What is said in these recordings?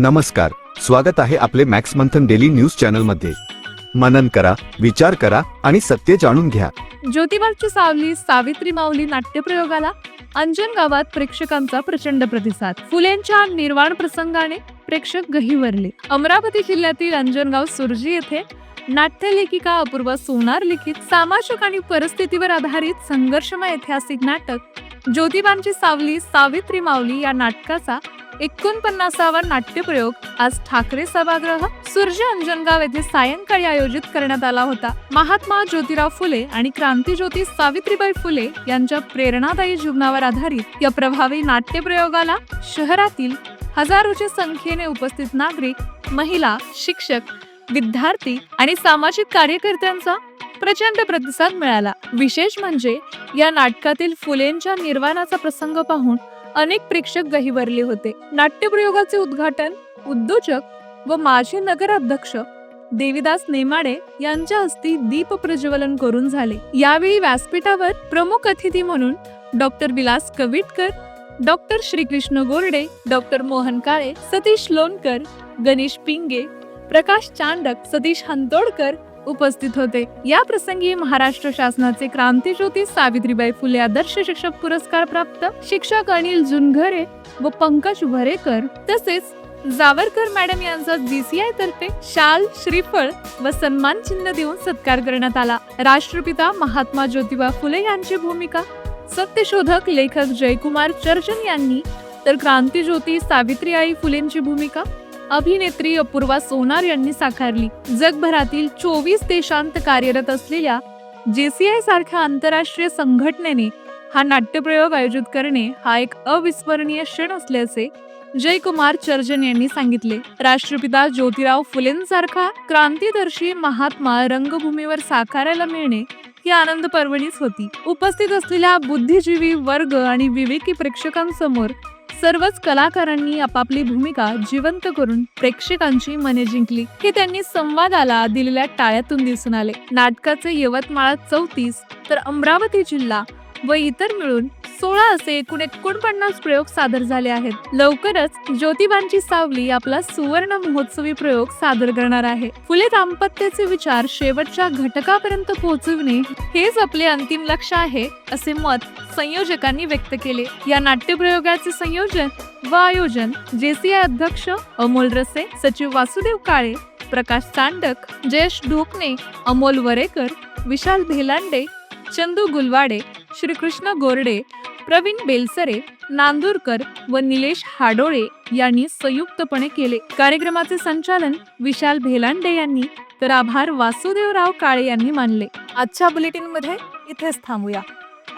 नमस्कार स्वागत आहे आपले मॅक्स मंथन डेली न्यूज चॅनलमध्ये मनन करा विचार करा आणि सत्य जाणून घ्या. ज्योतिबाची सावली सावित्री माऊली नाट्यप्रयोगाला अंजन गावात प्रेक्षकांचा प्रचंड प्रतिसाद. फुलेंच्या निर्वाण प्रसंगाने प्रेक्षक गहिवरले. अमरावती जिल्ह्यातील अंजनगाव सुरजी येथे नाट्यलेखिका अपूर्वा सोनार लिखित सामाजिक आणि परिस्थितीवर आधारित संघर्षमय ऐतिहासिक नाटक ज्योतिबांची सावली सावित्री माऊली या नाटकाचा एकोणपन्नासावा नाट्यप्रयोग आज ठाकरे सभागृह सुरजी अंजनगाव येथे सायंकाळी आयोजित करण्यात आला होता. महात्मा ज्योतिराव फुले आणि क्रांतीज्योती सावित्रीबाई फुले यांच्या प्रेरणादायी जीवनावर आधारित या प्रभावी नाट्यप्रयोगाला शहरातील हजारोच्या संख्येने उपस्थित नागरिक महिला शिक्षक विद्यार्थी आणि सामाजिक कार्यकर्त्यांचा प्रचंड प्रतिसाद मिळाला. विशेष म्हणजे या नाटकातील फुलेंच्या निर्वाणाचा प्रसंग पाहून अनेक प्रेक्षक गहिवरले होते. नाट्यप्रयोगाचे उद्घाटन उद्योजक व माजी नगराध्यक्ष देविदास नेमाडे यांच्या हस्ते दीप प्रज्वलन करून झाले. यावेळी व्यासपीठावर प्रमुख अतिथी म्हणून doctor Vilas Kavitkar doctor Shrikrishna Gorde doctor Mohan Kale Satish Lonkar Ganesh Pinge Prakash Chandak Satish Hantodkar उपस्थित होते. या प्रसंगी महाराष्ट्र शासनाचे क्रांतीज्योती सावित्रीबाई फुले आदर्श शिक्षक पुरस्कार प्राप्त. शिक्षक अनिल जुनघरे व पंकज भरेकर तसेच जावरकर मॅडम यांचा जीसीआय तर्फे शाल श्रीफळ व सन्मान चिन्ह देऊन सत्कार करण्यात आला. राष्ट्रपिता महात्मा ज्योतिबा फुले यांची भूमिका. सत्यशोधक लेखक जयकुमार चर्चन यांनी तर क्रांतीज्योती सावित्रीबाई फुलेंची भूमिका. अभिनेत्री अपूर्वा सोनार यांनी साकारली. जगभरातील चोवीस देशांत कार्यरत असलेल्या जेसीआय सारख्या आंतरराष्ट्रीय संघटनेने हा नाट्यप्रयोग आयोजित करणे हा एक अविस्मरणीय क्षण असल्याचे जयकुमार चर्जन यांनी सांगितले. राष्ट्रपिता ज्योतिराव फुलेंसारखा क्रांतीदर्शी महात्मा रंगभूमीवर साकारायला मिळणे ही आनंद पर्वणीच होती. उपस्थित असलेल्या बुद्धिजीवी वर्ग आणि विवेकी प्रेक्षकांसमोर सर्वच कलाकारांनी आपापली भूमिका जिवंत करून प्रेक्षकांची मने जिंकली. हे त्यांनी संवादाला दिलेल्या टाळ्यातून दिसून आले. नाटकाचे यवतमाळात चौतीस तर अमरावती जिल्हा व इतर मिळून सोळा असे एकूण एकोणपन्नास प्रयोग सादर झाले आहेत. लवकरच ज्योतिबांची सावली आपला सुवर्ण महोत्सवी प्रयोग सादर करणार आहे. फुले दाम्पत्याचे विचार शेवटच्या घटकापर्यंत पोहोचविणे हेच आपले अंतिम लक्ष आहे असे मत संयोजकांनी व्यक्त केले. या नाट्यप्रयोगाचे संयोजन व आयोजन जेसीआय अध्यक्ष अमोल रसे सचिव वासुदेव काळे प्रकाश चांडक जयेश ढोकणे अमोल वरेकर विशाल भेलांडे चंदू गुलवाडे श्रीकृष्ण गोरडे प्रवीण बेलसरे नांदूरकर व निलेश हाडोळे यांनी संयुक्तपणे केले. कार्यक्रमाचे संचालन विशाल भेलांडे यांनी तर आभार वासुदेवराव काळे यांनी मानले. आजच्या बुलेटिनमध्ये इथेच थांबूया.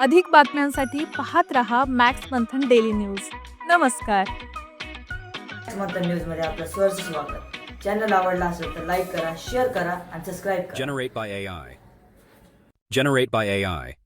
अधिक बातम्यांसाठी पाहत रहा मॅक्स मंथन डेली न्यूज. नमस्कार. मंथन न्यूजमध्ये आपलं सहर्ष स्वागत. चॅनल आवडला असेल तर लाईक करा शेअर करा आणि सबस्क्राईब करा. Generate by AI. Generate by AI.